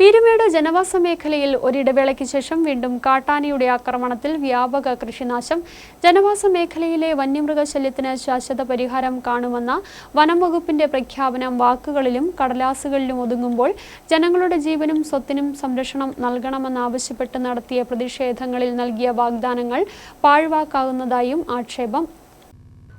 പീരുമേട് ജനവാസ മേഖലയിൽ ഒരിടവേളയ്ക്ക് ശേഷം വീണ്ടും കാട്ടാനയുടെ ആക്രമണത്തിൽ വ്യാപക കൃഷിനാശം. ജനവാസ മേഖലയിലെ വന്യമൃഗശല്യത്തിന് ശാശ്വത പരിഹാരം കാണുമെന്ന വനം വകുപ്പിന്റെ പ്രഖ്യാപനം വാക്കുകളിലും കടലാസുകളിലും ഒതുങ്ങുമ്പോൾ ജനങ്ങളുടെ ജീവനും സ്വത്തിനും സംരക്ഷണം നൽകണമെന്നാവശ്യപ്പെട്ട് നടത്തിയ പ്രതിഷേധങ്ങളിൽ നൽകിയ വാഗ്ദാനങ്ങൾ പാഴ്വാക്കാകുന്നതായും ആക്ഷേപം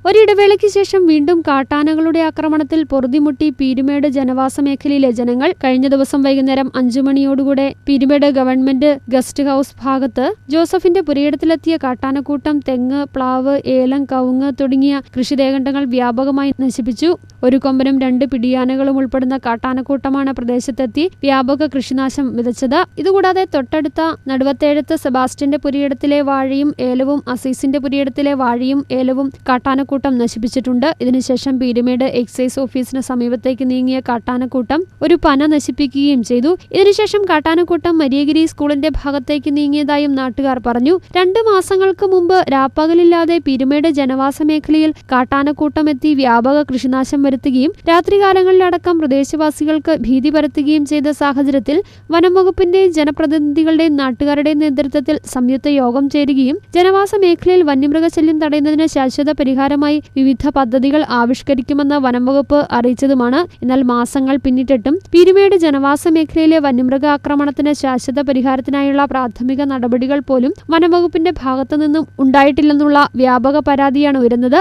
ഒരിടവേളയ്ക്ക് ശേഷം വീണ്ടും കാട്ടാനകളുടെ ആക്രമണത്തിൽ പൊറുതിമുട്ടി പീരുമേട് ജനവാസ മേഖലയിലെ ജനങ്ങൾ കഴിഞ്ഞ ദിവസം വൈകുന്നേരം അഞ്ചു മണിയോടുകൂടെ പീരുമേട് ഗവൺമെന്റ് ഗസ്റ്റ് ഹൌസ് ഭാഗത്ത് ജോസഫിന്റെ പുരയിടത്തിലെത്തിയ കാട്ടാനക്കൂട്ടം തെങ്ങ് പ്ലാവ് ഏലം കവുങ്ങ് തുടങ്ങിയ കൃഷിദേഖണ്ഡങ്ങൾ വ്യാപകമായി നശിപ്പിച്ചു. ഒരു കൊമ്പനും രണ്ട് പിടിയാനകളും ഉൾപ്പെടുന്ന കാട്ടാനക്കൂട്ടമാണ് പ്രദേശത്തെത്തി വ്യാപക കൃഷിനാശം വിതച്ചത്. ഇതുകൂടാതെ തൊട്ടടുത്ത നടുവത്തേഴത്ത് സെബാസ്റ്റ്യന്റെ പുരയിടത്തിലെ വാഴയും ഏലവും അസീസിന്റെ പുരയിടത്തിലെ വാഴയും ഏലവും കാട്ടാനക്കൂട്ടം നശിപ്പിച്ചിട്ടുണ്ട്. ഇതിനുശേഷം പീരുമേട് എക്സൈസ് ഓഫീസിന് സമീപത്തേക്ക് നീങ്ങിയ കാട്ടാനക്കൂട്ടം ഒരു പന നശിപ്പിക്കുകയും ചെയ്തു. ഇതിനുശേഷം കാട്ടാനക്കൂട്ടം മരിയഗിരി സ്കൂളിന്റെ ഭാഗത്തേക്ക് നീങ്ങിയതായും നാട്ടുകാർ പറഞ്ഞു. രണ്ട് മാസങ്ങൾക്ക് മുമ്പ് രാപ്പകലില്ലാതെ പീരുമേട് ജനവാസ മേഖലയിൽ കാട്ടാനക്കൂട്ടം എത്തി വ്യാപക കൃഷിനാശം വരുത്തുകയും രാത്രികാലങ്ങളിലടക്കം പ്രദേശവാസികൾക്ക് ഭീതി പരത്തുകയും ചെയ്ത സാഹചര്യത്തിൽ വനം വകുപ്പിന്റെയും ജനപ്രതിനിധികളുടെയും നാട്ടുകാരുടെയും നേതൃത്വത്തിൽ സംയുക്ത യോഗം ചേരുകയും ജനവാസ മേഖലയിൽ വന്യമൃഗശല്യം തടയുന്നതിന് ശാശ്വത പരിഹാരമായി വിവിധ പദ്ധതികൾ ആവിഷ്കരിക്കുമെന്ന് വനം വകുപ്പ് അറിയിച്ചതുമാണ്. എന്നാൽ മാസങ്ങൾ പിന്നിട്ടിട്ടും പീരുമേട് ജനവാസ മേഖലയിലെ വന്യമൃഗ ആക്രമണത്തിന് ശാശ്വത പരിഹാരത്തിനായുള്ള പ്രാഥമിക നടപടികൾ പോലും വനംവകുപ്പിന്റെ ഭാഗത്തുനിന്നും ഉണ്ടായിട്ടില്ലെന്നുള്ള വ്യാപക പരാതിയാണ് ഉയരുന്നത്.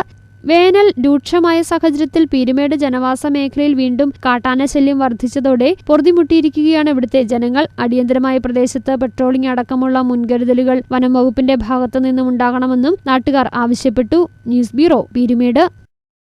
വേനൽ രൂക്ഷമായ സാഹചര്യത്തിൽ പീരുമേട് ജനവാസ മേഖലയിൽ വീണ്ടും കാട്ടാന ശല്യം വർദ്ധിച്ചതോടെ പൊറുതിമുട്ടിയിരിക്കുകയാണ് ഇവിടുത്തെ ജനങ്ങൾ. അടിയന്തരമായ പ്രദേശത്ത് പെട്രോളിംഗ് അടക്കമുള്ള മുൻകരുതലുകൾ വനം വകുപ്പിന്റെ ഭാഗത്തു നിന്നും ഉണ്ടാകണമെന്നും നാട്ടുകാർ ആവശ്യപ്പെട്ടു. News bureau Peermade.